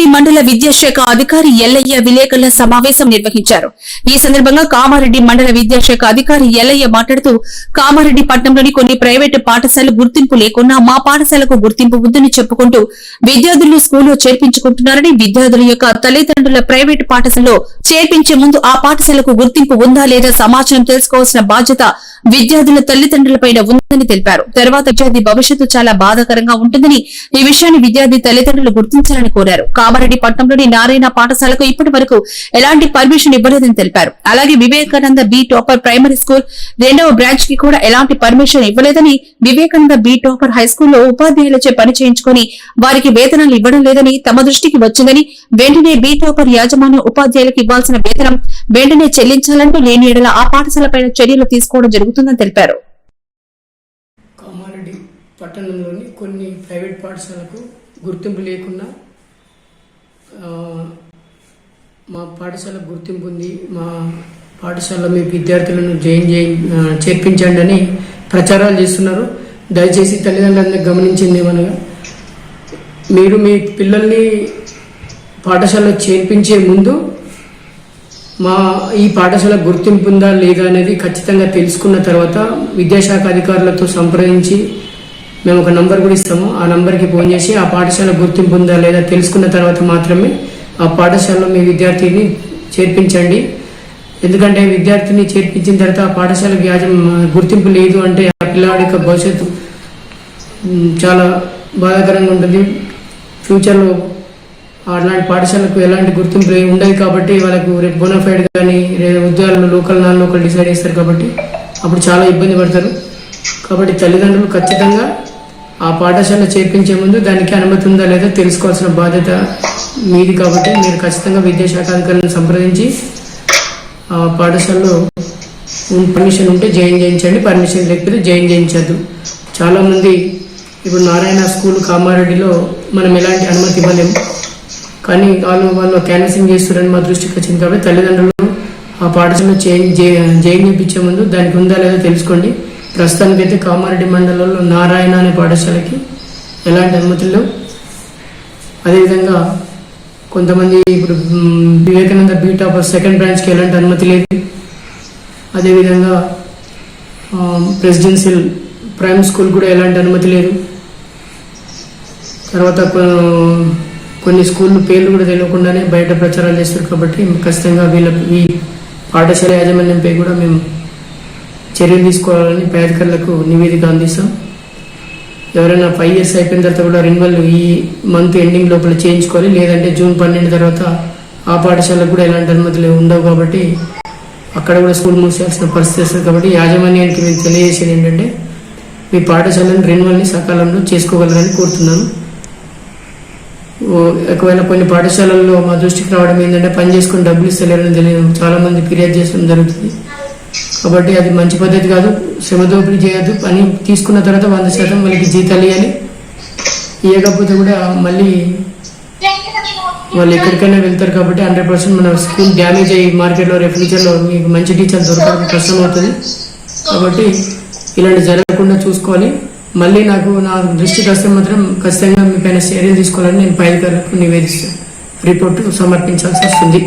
కామారెడ్డి మండల విద్యాశాఖ అధికారి ఎల్లయ్య విలేకరుల సమావేశం నిర్వహించారు. ఈ సందర్భంగా కామారెడ్డి మండల విద్యాశాఖ అధికారి ఎల్లయ్య మాట్లాడుతూ కామారెడ్డి పట్టణంలోని కొన్ని ప్రైవేటు పాఠశాలలు గుర్తింపు లేకున్నా మా పాఠశాలకు గుర్తింపు ఉందని చెప్పుకుంటూ విద్యార్థులు స్కూల్లో చేర్పించుకుంటున్నారని విద్యార్థుల యొక్క తల్లిదండ్రుల ప్రైవేటు పాఠశాలలో చేర్పించే ముందు ఆ పాఠశాలకు గుర్తింపు ఉందా లేదా సమాచారం తెలుసుకోవాల్సిన బాధ్యత విద్యార్థుల తల్లిదండ్రులపై ఉందని తెలిపారు. తర్వాత విద్యార్థి భవిష్యత్తు చాలా బాధాకరంగా ఉంటుందని ఈ విషయాన్ని విద్యార్థి తల్లిదండ్రులు గుర్తించాలని కోరారు. కామారెడ్డి పట్టణంలోని నారాయణ పాఠశాలకు ఇప్పటి వరకు ఎలాంటి పర్మిషన్ ఇవ్వలేదని తెలిపారు. అలాగే Vivekananda B topper primary school రెండవ బ్రాంచ్కి కూడా ఎలాంటి పర్మిషన్ ఇవ్వలేదని వివేకానంద బి టాపర్ హై స్కూల్లో ఉపాధ్యాయులచే పని చేయించుకుని వారికి వేతనాలు ఇవ్వడం లేదని తమ దృష్టికి వచ్చిందని వెంటనే బి టాపర్ యాజమాన్య ఉపాధ్యాయులకు ఇవ్వాల్సిన వేతనం వెంటనే చెల్లించాలంటూ లేని ఏడల ఆ పాఠశాలపై చర్యలు తీసుకోవడం జరుగుతుందని తెలిపారు. పట్టణంలోని కొన్ని ప్రైవేట్ పాఠశాలకు గుర్తింపు లేకుండా మా పాఠశాల గుర్తింపు ఉంది. మా పాఠశాలలో మీ విద్యార్థులను జాయిన్ చేయి చేర్పించండి అని ప్రచారాలు చేస్తున్నారు. దయచేసి తల్లిదండ్రులందరూ గమనించింది ఏమనగా మీరు మీ పిల్లల్ని పాఠశాలలో చేర్పించే ముందు మా ఈ పాఠశాల గుర్తింపు ఉందా లేదా అనేది ఖచ్చితంగా తెలుసుకున్న తర్వాత విద్యాశాఖ అధికారులతో సంప్రదించి మేము ఒక నంబర్ కూడా ఇస్తాము. ఆ నంబర్కి ఫోన్ చేసి ఆ పాఠశాల గుర్తింపు ఉందా లేదా తెలుసుకున్న తర్వాత మాత్రమే ఆ పాఠశాలలో మీ విద్యార్థిని చేర్పించండి. ఎందుకంటే విద్యార్థిని చేర్పించిన తర్వాత ఆ పాఠశాలకు వ్యాజం గుర్తింపు లేదు అంటే ఆ పిల్లవాడి యొక్క భవిష్యత్తు చాలా బాధాకరంగా ఉంటుంది. ఫ్యూచర్లో అలాంటి పాఠశాలకు ఎలాంటి గుర్తింపు ఉండవు ఉండదు కాబట్టి వాళ్ళకు రేపు బోనఫైడ్ కానీ రేపు ఉద్యోగాలు లోకల్ నాన్ లోకల్ డిసైడ్ చేస్తారు కాబట్టి అప్పుడు చాలా ఇబ్బంది పడతారు. కాబట్టి తల్లిదండ్రులు ఖచ్చితంగా ఆ పాఠశాల చేర్పించే ముందు దానికి అనుమతి ఉందా లేదా తెలుసుకోవాల్సిన బాధ్యత మీది కాబట్టి మీరు ఖచ్చితంగా విద్యాశాఖ అధికారులను సంప్రదించి ఆ పాఠశాలలో పర్మిషన్ ఉంటే జాయిన్ చేయించండి. పర్మిషన్ లేకపోతే జాయిన్ చేయించద్దు. చాలామంది ఇప్పుడు నారాయణ స్కూల్ కామారెడ్డిలో మనం ఎలాంటి అనుమతి ఇవ్వలేము. కానీ వాళ్ళు వాళ్ళు క్యాన్సింగ్ చేస్తున్నారని మా దృష్టికి వచ్చింది కాబట్టి తల్లిదండ్రులు ఆ పాఠశాలలో చేంజ్ జాయిన్ చేయించే ముందు దానికి ఉందా లేదో తెలుసుకోండి. ప్రస్తుతానికైతే కామారెడ్డి మండలంలో నారాయణ అనే పాఠశాలకి ఎలాంటి అనుమతులు లేవు. అదేవిధంగా కొంతమంది ఇప్పుడు వివేకానంద బీ ఆఫ్ సెకండ్ బ్రాంచ్కి ఎలాంటి అనుమతి లేదు. అదేవిధంగా ప్రెసిడెన్షియల్ ప్రైమ్ స్కూల్ కూడా ఎలాంటి అనుమతి లేదు. తర్వాత కొన్ని స్కూళ్ళు పేర్లు కూడా తెలియకుండానే బయట ప్రచారాలు చేస్తారు కాబట్టి ఖచ్చితంగా వీళ్ళ ఈ పాఠశాల యాజమాన్యంపై కూడా మేము చర్యలు తీసుకోవాలని పేదకర్లకు నివేదిక అందిస్తాం. ఎవరైనా ఫైవ్ ఇయర్స్ అయిపోయిన తర్వాత కూడా రెన్యువల్ ఈ మంత్ ఎండింగ్ లోపల చేయించుకోవాలి. లేదంటే జూన్ పన్నెండు తర్వాత ఆ పాఠశాలకు కూడా ఎలాంటి అనుమతులు ఉండవు కాబట్టి అక్కడ కూడా స్కూల్ మూసేయాల్సిన పరిస్థితి వస్తుంది కాబట్టి యాజమాన్యానికి మేము తెలియజేసేది ఏంటంటే మీ పాఠశాలను రెన్యువల్ని సకాలంలో చేసుకోగలరని కోరుతున్నాను. ఓ, ఒకవేళ కొన్ని పాఠశాలల్లో మా దృష్టికి రావడం ఏంటంటే పని చేసుకుని డబ్బులు ఇస్తలేరని తెలియదు. చాలామంది ఫిర్యాదు చేసుకోవడం జరుగుతుంది. కాబట్టి అది మంచి పద్ధతి కాదు. శ్రమ దోపిడీ చేయొద్దు. పని తీసుకున్న తర్వాత వంద శాతం వాళ్ళకి జీతాలు ఇవ్వాలి. ఇవ్వకపోతే కూడా మళ్ళీ వాళ్ళు ఎక్కడికైనా వెళ్తారు కాబట్టి హండ్రెడ్ పర్సెంట్ మన స్కూల్ డ్యామేజ్ అయ్యి మార్కెట్లో రేపు ఫ్యూచర్లో మీకు మంచి టీచర్ దొరకడం కష్టం అవుతుంది కాబట్టి ఇలాంటి జరగకుండా చూసుకోవాలి. మళ్ళీ నాకు నా దృష్టికి వస్తే మాత్రం ఖచ్చితంగా మీ పైన చర్యలు తీసుకోవాలని నేను పై నివేదిస్తాను. రిపోర్టు సమర్పించాల్సి వస్తుంది.